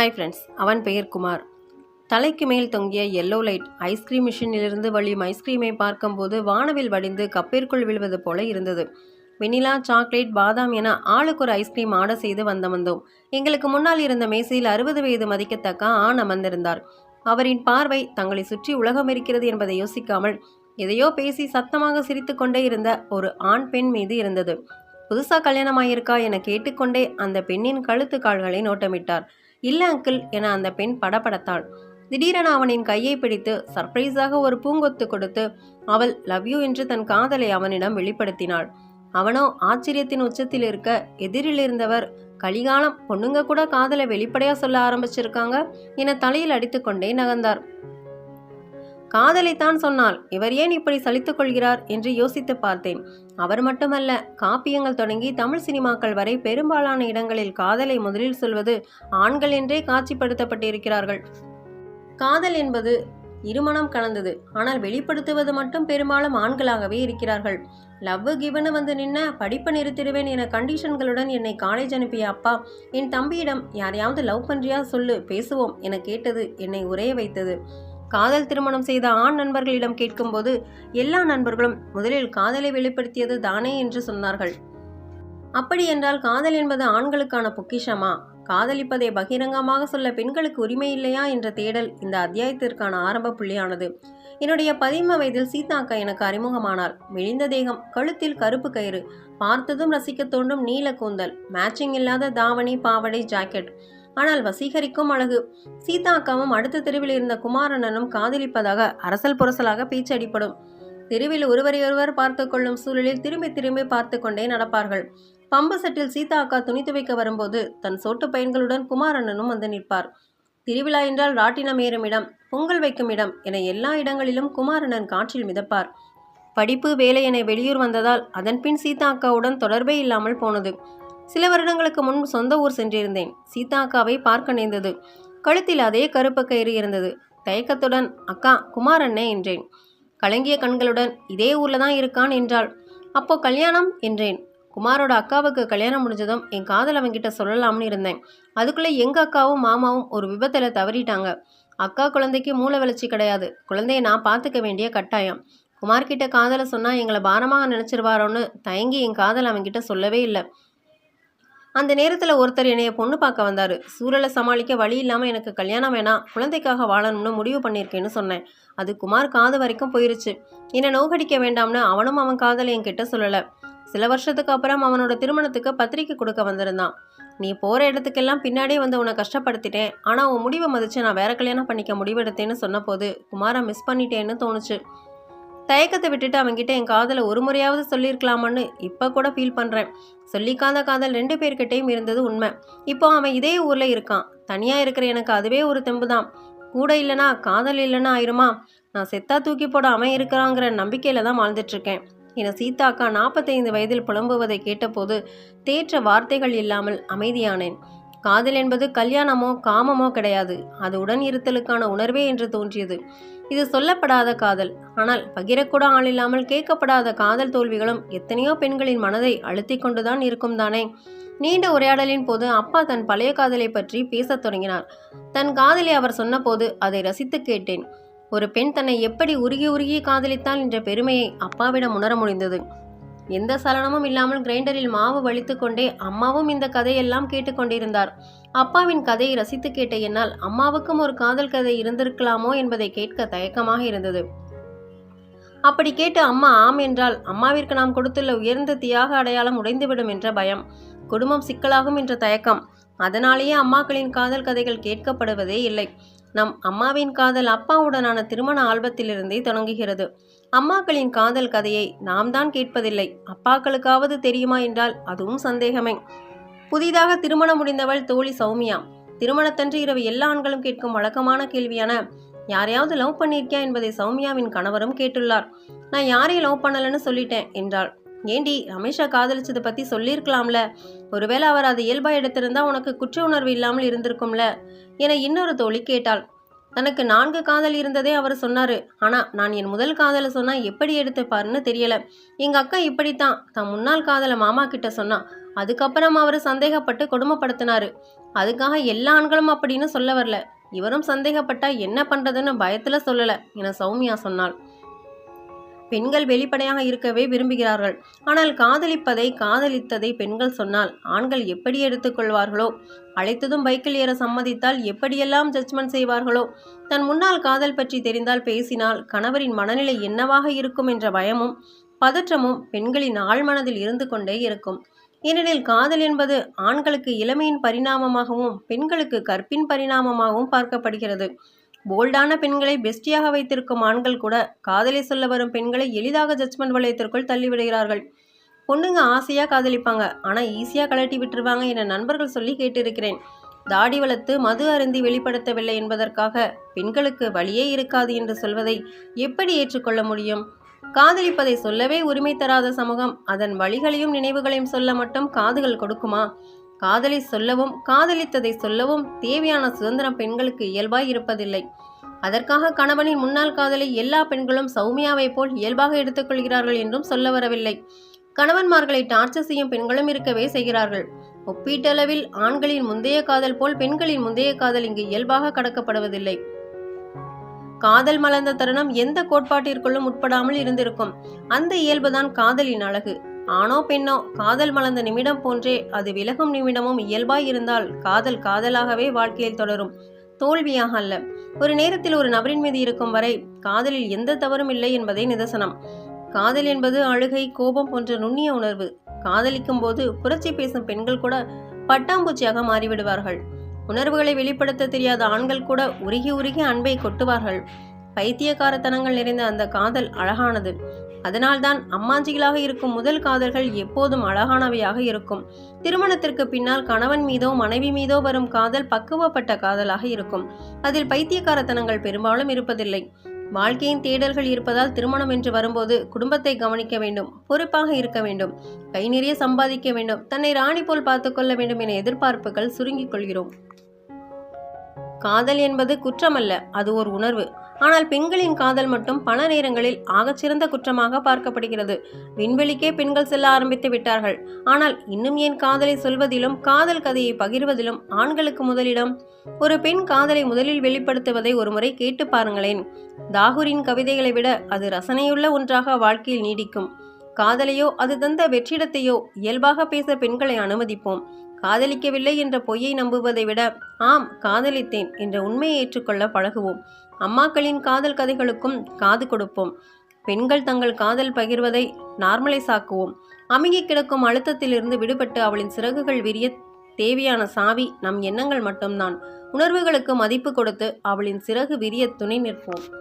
Hi friends அவன் பெயர் குமார். தலைக்கு மேல் தொங்கிய எல்லோ லைட் ஐஸ்கிரீம் மிஷினிலிருந்து வழியும் ஐஸ்கிரீமை பார்க்கும்போது வானவில் வடிந்து கப்பிற்குள் விழுவது போல இருந்தது. வெனிலா சாக்லேட் பாதாம் என ஆளுக்கு ஒரு ஐஸ்கிரீம் ஆர்டர் செய்து வந்த வந்தோம். எங்களுக்கு முன்னால் இருந்த மேசையில் அறுபது வயது மதிக்கத்தக்க ஆண் அமர்ந்திருந்தார். அவரின் பார்வை தங்களை சுற்றி உலகம் இருக்கிறது என்பதை யோசிக்காமல் எதையோ பேசி சத்தமாக சிரித்துக்கொண்டே இருந்த ஒரு ஆண் பெண் மீது இருந்தது. புதுசா கல்யாணமாயிருக்கா என கேட்டுக்கொண்டே அந்த பெண்ணின் கழுத்து கால்களை நோட்டமிட்டார். இல்லை அங்கிள் என அந்த பெண் படபடத்தாள். திடீரென அவனின் கையை பிடித்து சர்ப்ரைஸாக ஒரு பூங்கொத்து கொடுத்து அவள் லவ் யூ என்று தன் காதலை அவனிடம் வெளிப்படுத்தினாள். அவனோ ஆச்சரியத்தின் உச்சத்தில் இருக்க எதிரில் இருந்தவர் கலிகாலம் பொண்ணுங்க கூட காதலை வெளிப்படையா சொல்ல ஆரம்பிச்சிருக்காங்க என தலையில் அடித்துக்கொண்டே நகர்ந்தார். காதலைத்தான் சொன்னால் இவர் ஏன் இப்படி சலித்துக் கொள்கிறார் என்று யோசித்து பார்த்தேன். அவர் மட்டுமல்ல காப்பியங்கள் தொடங்கி தமிழ் சினிமாக்கள் வரை பெரும்பாலான இடங்களில் காதலை முதலில் சொல்வது ஆண்கள் என்றே காட்சிப்படுத்தப்பட்டிருக்கிறார்கள். காதல் என்பது இருமணம் கலந்தது. ஆனால் வெளிப்படுத்துவது மட்டும் பெரும்பாலும் ஆண்களாகவே இருக்கிறார்கள். லவ் கிவனு வந்து நின்ன படிப்பை நிறுத்திடுவேன் என கண்டிஷன்களுடன் என்னை காலேஜ் அனுப்பிய அப்பா என் தம்பியிடம் யாரையாவது லவ் பண்றியா? சொல்லு பேசுவோம் என கேட்டது என்னை உரைய வைத்தது. காதல் திருமணம் செய்த ஆண் நண்பர்களிடம் கேட்கும்போது எல்லா நண்பர்களும் முதலில் காதலை வெளிப்படுத்தியது தானே என்று சொன்னார்கள். அப்படி என்றால் காதல் என்பது ஆண்களுக்கான பொக்கிஷமா? காதலிப்பதை பகிரங்கமாக சொல்ல பெண்களுக்கு உரிமை இல்லையா என்ற தேடல் இந்த அத்தியாயத்திற்கான ஆரம்ப புள்ளியானது. என்னுடைய பதின்ம வயதில் சீதாக்கா எனக்கு அறிமுகமானார். மெலிந்த தேகம் கழுத்தில் கருப்பு கயிறு பார்த்ததும் ரசிக்க தோன்றும் நீல கூந்தல் மேட்சிங் இல்லாத தாவணி பாவடை ஜாக்கெட். ஆனால் வசீகரிக்கும் அழகு. சீதா அக்காவும் அடுத்த தெருவில் இருந்த குமாரண்ணனும் காதலிப்பதாக அரசல் புரசலாக பேச்சு அடிப்படும். தெருவில் ஒருவரையொருவர் பார்த்து கொள்ளும் சூழலில் திரும்பி திரும்பி பார்த்து கொண்டே நடப்பார்கள். பம்பு செட்டில் சீதா அக்கா துணி துவைக்க வரும்போது தன் சோட்டு பையன்களுடன் குமாரண்ணனும் வந்து நிற்பார். திருவிழா என்றால் ராட்டினம் ஏறும் இடம் பொங்கல் வைக்கும் இடம் என எல்லா இடங்களிலும் குமாரண்ணன் காற்றில் மிதப்பார். படிப்பு வேலை என வெளியூர் வந்ததால் அதன்பின் சீதா அக்காவுடன் தொடர்பே இல்லாமல் போனது. சில வருடங்களுக்கு முன் சொந்த ஊர் சென்றிருந்தேன். சீதா அக்காவை பார்க்க நேர்ந்தது கழுத்தில் அதே கருப்பு கயிறு இருந்தது. தயக்கத்துடன் அக்கா குமாரண்ணே என்றேன். கலங்கிய கண்களுடன் இதே ஊர்ல தான் இருக்கான் என்றாள். அப்போ கல்யாணம்? என்றேன். குமாரோட அக்காவுக்கு கல்யாணம் முடிஞ்சதும் என் காதல் அவன்கிட்ட சொல்லலாம்னு இருந்தேன். அதுக்குள்ளே எங்கள் அக்காவும் மாமாவும் ஒரு விபத்தில் தவறிட்டாங்க. அக்கா குழந்தைக்கு மூளை வளர்ச்சி கிடையாது. குழந்தைய நான் பார்த்துக்க வேண்டிய கட்டாயம். குமார்கிட்ட காதலை சொன்னால் எங்களை பாரமாக நினச்சிருவாரோன்னு தயங்கி என் காதல் அவன்கிட்ட சொல்லவே இல்லை. அந்த நேரத்தில் ஒருத்தர் என்னைய பொண்ணு பார்க்க வந்தார். சூழலை சமாளிக்க வழி இல்லாமல் எனக்கு கல்யாணம் வேணாம் குழந்தைக்காக வாழணும்னு முடிவு பண்ணியிருக்கேன்னு சொன்னேன். அது குமார் காது வரைக்கும் போயிருச்சு. என்னை நோகடிக்க வேண்டாம்னு அவனும் அவன் காதலை என்கிட்ட சொல்லலை. சில வருஷத்துக்கு அப்புறம் அவனோட திருமணத்துக்கு பத்திரிக்கை கொடுக்க வந்திருந்தான். நீ போகிற இடத்துக்கெல்லாம் பின்னாடியே வந்து உன்னை கஷ்டப்படுத்திட்டேன். ஆனால் உன் முடிவை மதித்து நான் வேற கல்யாணம் பண்ணிக்க முடிவெடுத்தேன்னு சொன்னபோது குமாரை மிஸ் பண்ணிட்டேன்னு தோணுச்சு. தயக்கத்தை விட்டுட்டு அவன்கிட்ட என் காதலை ஒரு முறையாவது சொல்லியிருக்கலாமான்னு இப்போ கூட ஃபீல் பண்ணுறேன் சொல்லிக்காத காதல் ரெண்டு பேர்கிட்டையும் இருந்தது உண்மை. இப்போ அவன் இதே ஊரில் இருக்கான். தனியாக இருக்கிற எனக்கு அதுவே ஒரு தெம்பு தான் கூட இல்லைனா காதல் இல்லைன்னா ஆயிருமா? நான் செத்தா தூக்கி போட அவன் இருக்கிறாங்கிற நம்பிக்கையில் தான் வாழ்ந்துட்டுருக்கேன் என சீதாக்கா நாற்பத்தைந்து வயதில் புலம்புவதை கேட்டபோது தேற்ற வார்த்தைகள் இல்லாமல் அமைதியானேன். காதல் என்பது கல்யாணமோ காமமோ கிடையாது. அது உடன் இருத்தலுக்கான உணர்வே என்று தோன்றியது. இது சொல்லப்படாத காதல். ஆனால் பகிரக்கூட ஆள் இல்லாமல் கேட்கப்படாத காதல் தோல்விகளும் எத்தனையோ பெண்களின் மனதை அழுத்தி கொண்டுதான் இருக்கும் தானே. நீண்ட உரையாடலின் போது அப்பா தன் பழைய காதலை பற்றி பேசத் தொடங்கினார். தன் காதலை அவர் சொன்னபோது அதை ரசித்து கேட்டேன். ஒரு பெண் தன்னை எப்படி உருகி உருகி காதலித்தாள் என்ற பெருமையை அப்பாவிடம் உணர முடிந்தது. எந்த சலனமும் இல்லாமல் கிரைண்டரில் மாவு வலித்து கொண்டே அம்மாவும் இந்த கதையெல்லாம் கேட்டுக்கொண்டிருந்தார். அப்பாவின் கதையை ரசித்து கேட்ட என்னால் அம்மாவுக்கும் ஒரு காதல் கதை இருந்திருக்கலாமோ என்பதை கேட்க தயக்கமாக இருந்தது. அப்படி கேட்டு அம்மா ஆம் என்றால் அம்மாவிற்கு நாம் கொடுத்துள்ள உயர்ந்த தியாக அடையாளம் உடைந்துவிடும் என்ற பயம். குடும்பம் சிக்கலாகும் என்ற தயக்கம். அதனாலேயே அம்மாக்களின் காதல் கதைகள் கேட்கப்படுவதே இல்லை. நம் அம்மாவின் காதல் அப்பாவுடனான திருமண ஆல்பத்திலிருந்தே தொடங்குகிறது. அம்மாக்களின் காதல் கதையை நாம் தான் கேட்பதில்லை. அப்பாக்களுக்காவது தெரியுமா என்றால் அதுவும் சந்தேகமே. புதிதாக திருமணம் முடிந்தவள் தோழி சௌமியா. திருமணத்தன்று இரவு எல்லா ஆண்களும் கேட்கும் வழக்கமான கேள்வியான யாரையாவது லவ் பண்ணியிருக்கியா? என்பதை சௌமியாவின் கணவரும் கேட்டுள்ளார். நான் யாரையும் லவ் பண்ணலன்னு சொல்லிட்டேன் என்றாள். ஏண்டி ரமேஷா காதலிச்சதை பத்தி சொல்லியிருக்கலாம்ல. ஒருவேளை அவர் அதை இயல்பா எடுத்திருந்தா உனக்கு குற்ற உணர்வு இல்லாமல் இருந்திருக்கும்ல என இன்னொரு தோழி கேட்டாள். தனக்கு நான்கு காதல் இருந்ததே அவர் சொன்னாரு. ஆனா நான் என் முதல் காதலை சொன்னா எப்படி எடுத்துப்பாருன்னு தெரியல. எங்க அக்கா இப்படித்தான். தன் முன்னாள் காதலை மாமா கிட்ட சொன்னா அதுக்கப்புறம் அவர் சந்தேகப்பட்டு கொடுமைப்படுத்தினாரு. அதுக்காக எல்லா ஆண்களும் அப்படின்னு சொல்ல வரல. இவரும் சந்தேகப்பட்டா என்ன பண்றதுன்னு பயத்துல சொல்லல என சௌமியா சொன்னாள். பெண்கள் வெளிப்படையாக இருக்கவே விரும்புகிறார்கள். ஆனால் காதலிப்பதை காதலித்ததை பெண்கள் சொன்னால் ஆண்கள் எப்படி எடுத்துக்கொள்வார்களோ அழைத்ததும் பைக்கில் ஏற சம்மதித்தால் எப்படியெல்லாம் ஜட்ஜ்மெண்ட் செய்வார்களோ? தன் முன்னால் காதல் பற்றி தெரிந்தால் பேசினால் கணவரின் மனநிலை என்னவாக இருக்கும் என்ற பயமும் பதற்றமும் பெண்களின் ஆழ்மனதில் இருந்து கொண்டே இருக்கும். ஏனெனில் காதல் என்பது ஆண்களுக்கு இளமையின் பரிணாமமாகவும் பெண்களுக்கு கற்பின் பரிணாமமாகவும் பார்க்கப்படுகிறது. போல்டான பெண்களை பெஸ்டியாக வைத்திருக்கும் ஆண்கள் கூட காதலி சொல்ல வரும் பெண்களை எளிதாக ஜட்ஜ்மெண்ட் வளையத்திற்குள் தள்ளிவிடுகிறார்கள். பொண்ணுங்க ஆசையாக காதலிப்பாங்க. ஆனால் ஈஸியாக கலட்டி விட்டுருவாங்க என நண்பர்கள் சொல்லி கேட்டிருக்கிறேன். தாடி வளர்த்து மது அருந்தி வெளிப்படுத்தவில்லை என்பதற்காக பெண்களுக்கு வழியே இருக்காது என்று சொல்வதை எப்படி ஏற்றுக்கொள்ள முடியும்? காதலிப்பதை சொல்லவே உரிமை தராத சமூகம் அதன் வழிகளையும் நினைவுகளையும் சொல்ல மட்டும் காதுகள் கொடுக்குமா? காதலை சொல்லவும் காதலித்ததை சொல்லவும் தேவையான சுதந்திரம் பெண்களுக்கு இயல்பாய் இருப்பதில்லை. அதற்காக கணவனின் முன்னாள் காதலை எல்லா பெண்களும் சௌமியாவை போல் இயல்பாக எடுத்துக்கொள்கிறார்கள் என்றும் சொல்ல வரவில்லை. கணவன்மார்களை டார்ச்சர் செய்யும் பெண்களும் இருக்கவே செய்கிறார்கள். ஒப்பீட்டளவில் ஆண்களின் முந்தைய காதல் போல் பெண்களின் முந்தைய காதல் இங்கு இயல்பாக கடக்கப்படுவதில்லை. காதல் மலர்ந்த தருணம் எந்த கோட்பாட்டிற்குள்ளும் உட்படாமல் இருந்திருக்கும். அந்த இயல்புதான் காதலின் அழகு. ஆணோ பெண்ணோ காதல் மலர்ந்த நிமிடம் போன்றே அது விலகும் நிமிடமும் இயல்பாய் இருந்தால் காதல் காதலாகவே வாழ்க்கையில் தொடரும். தோல்வியாக அல்ல. ஒரு நேரத்தில் ஒரு நபரின் மீது இருக்கும் வரை காதலில் எந்த தவறும் இல்லை என்பதே நிதர்சனம். காதல் என்பது அழுகை கோபம் போன்ற நுண்ணிய உணர்வு. காதலிக்கும் போது புரட்சி பேசும் பெண்கள் கூட பட்டாம்பூச்சியாக மாறிவிடுவார்கள். உணர்வுகளை வெளிப்படுத்த தெரியாத ஆண்கள் கூட உருகி உருகி அன்பை கொட்டுவார்கள். பைத்தியக்காரத்தனங்கள் நிறைந்த அந்த காதல் அழகானது. அதனால்தான் அம்மாஞ்சிகளாக இருக்கும் முதல் காதல்கள் எப்போதும் அழகானவையாக இருக்கும். திருமணத்திற்கு பின்னால் கணவன் மீதோ மனைவி மீதோ வரும் காதல் பக்குவப்பட்ட காதலாக இருக்கும். அதில் பைத்தியக்காரத்தனங்கள் பெரும்பாலும் இருப்பதில்லை. வாழ்க்கையின் தேடல்கள் இருப்பதால் திருமணம் என்று வரும்போது குடும்பத்தை கவனிக்க வேண்டும் பொறுப்பாக இருக்க வேண்டும் கை நிறைய சம்பாதிக்க வேண்டும் தன்னை ராணி போல் பார்த்துக்கொள்ள வேண்டும் என எதிர்பார்ப்புகள் சுருங்கிக் கொள்கிறோம். காதல் என்பது குற்றமல்ல அது ஒரு உணர்வு. ஆனால் பெண்களின் காதல் மட்டும் பல நேரங்களில் ஆகச்சிறந்த குற்றமாக பார்க்கப்படுகிறது. விண்வெளிக்கே பெண்கள் செல்ல ஆரம்பித்து விட்டார்கள். ஆனால் இன்னும் ஏன் காதலை சொல்வதிலும் காதல் கதையை பகிர்வதிலும் ஆண்களுக்கு முதலிடம்? ஒரு பெண் காதலை முதலில் வெளிப்படுத்துவதை ஒருமுறை கேட்டு பாருங்களேன். தாகூரின் கவிதைகளை விட அது ரசனையுள்ள ஒன்றாக வாழ்க்கையில் நீடிக்கும். காதலையோ அது தந்த வெற்றிடத்தையோ இயல்பாக பேச பெண்களை அனுமதிப்போம். காதலிக்கவில்லை என்ற பொய்யை நம்புவதை விட ஆம் காதலித்தேன் என்ற உண்மையை ஏற்றுக்கொள்ள பழகுவோம். அம்மாக்களின் காதல் கதைகளுக்கும் காது கொடுப்போம். பெண்கள் தங்கள் காதல் பகிர்வதை நார்மலைஸ் ஆக்குவோம். அமுங்கி கிடக்கும் அழுத்தத்திலிருந்து விடுபட்டு அவளின் சிறகுகள் விரிய தேவையான சாவி நம் எண்ணங்கள் மட்டும்தான். உணர்வுகளுக்கு மதிப்பு கொடுத்து அவளின் சிறகு விரிய துணை நிற்போம்.